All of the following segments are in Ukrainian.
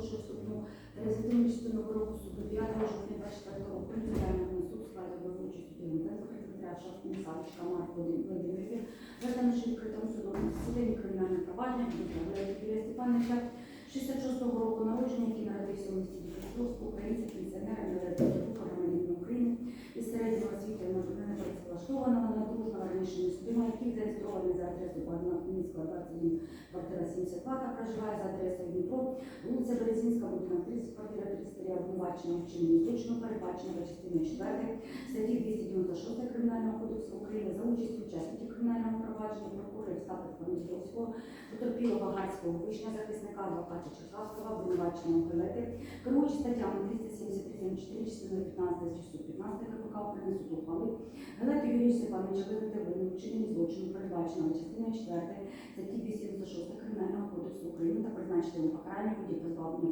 частини вироку суду 9 жовтня 24 року Національного суд обов'язкової участі Ділянського секретаря Шостини Савичка Марко Володимирівки, затягнувши відкритому судовому засіданні кримінальне провадження Дмитра Юрія Степановича. 66-го року народження, який народився у місті Дніпропетровську, українця, пенсіонера, нелегального громадянина України. Із середнього освіти не працевлаштованого на дружного раніше не судима, який зареєстрований за адресою Богданського 21, квартира 72, та проживає за адресою Дніпро, 33, обвинувачення вчинення злочину, передбаченого частиною 4 статті 296 Кримінального кодексу України за участю учасників кримінального провадження прокурора Остапа Помідровського, потерпілого Гарського вишня, захисника адвоката Черкавського, обвинуваченого Галети, керуючи статтями 273 4 частиною 15 часу 15 КПК України суд ухвалив Галету Юрію Степановича визнати винним у злочину, передбаченого частиною 4 статті 296 Кримінального кодексу України та призначити йому покарання воді позбавлення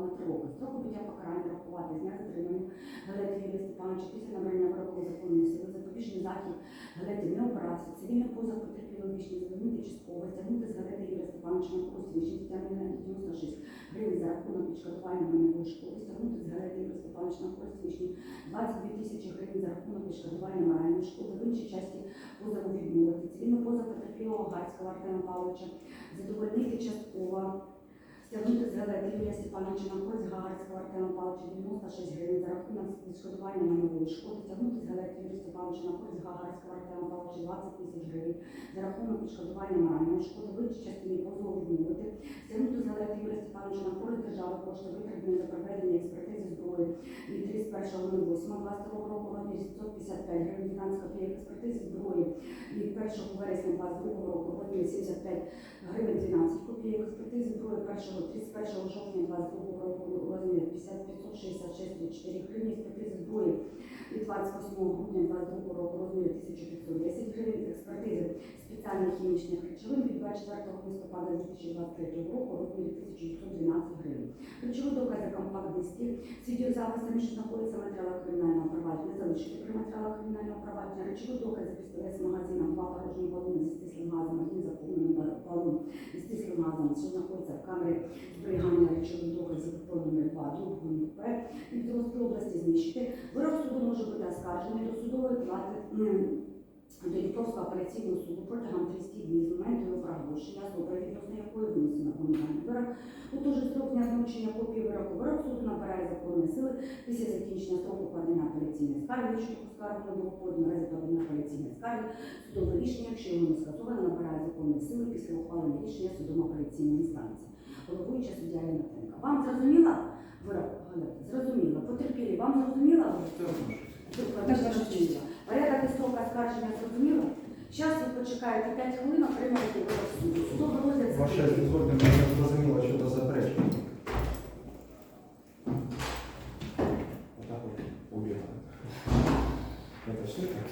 на три роки. Строку буття покарання рахувати з дня затримання Галети Юрія Степановича після набрання вироку законної сили запобіжний захід Галети не обирався. Цивільний позов потерпілого вічні звільнити частково стягнути з Галети Юрія Степановича на курс вічні стягнення 96 гривень за рахунок відшкодування майнової шкоди, стягнути з Галети Юрія Степановича на курс вічні 22 тисячі гривень за рахунок відшкодування моральної шкоди в іншій часті позову відмовити. Цивільний позов потерпілого Гарського Артема Павловича задовольнити. Стягнути з Галети Юрія Степановича користь Гагарського Артема Павловича 96 гривень за рахунок відшкодування майнової шкоди. тягнути з Галети Юрія Степановича користь Гагарського Артема Павловича 20 тисяч гривень за рахунок відшкодування моральної шкоди. В іншій частині позову відмовити. Стягнути з Галети Юрія Степановича на користь держави кошти витратні за проведення експертизи зброї від 31.08.22 року розмірі 755 гривень 19 копійок експертизи зброї. Від 1 вересня 22 року розмірі 75 гривень 12 копійок експертизи зброї. 1 31 жовтня 22 року 50 566,4 гривні 28 грудня 22 року у розмірі 1510 гривень експертизи спеціальних хімічних речовин від 24 листопада 2023 року розмірі 1912 гривень. Ключові докази компакт-диски, свідів записами, що знаходяться в матеріалах кримінального провадження, залишити при матеріалах кримінального провадження, речові докази пістолет з магазином, два порожні балони зі стислим газом, один заповнений балон зі стислим газом, що знаходиться в камері зберігання речових доказів по номер 2 другому НП і в Дніпровській області знищити. Вирок суду до судової плати до Дніпровського апеляційного суду протягом 30 днів з моменту його проголошення особи, відносно якої винесено обвинувальний вирок. У той строк дня знищення копії вироку вирок суду набирає законної сили після закінчення строку подання апеляційної скарги, що скаргу не було подано, разі подання апеляційної скарги, судове рішення, якщо його не скасовано, набирає законної сили після ухвалення рішення судом апеляційної інстанції. Головуюча суддя Янатенка. Вам зрозуміла не зрозуміло. Зараз ви почекаєте 5 хвилин, отримаєте вирок суду. розгляд Ваше закриє. відгорне мені зрозуміло, що це заперечення. Отак от убігає. Не прийшли так?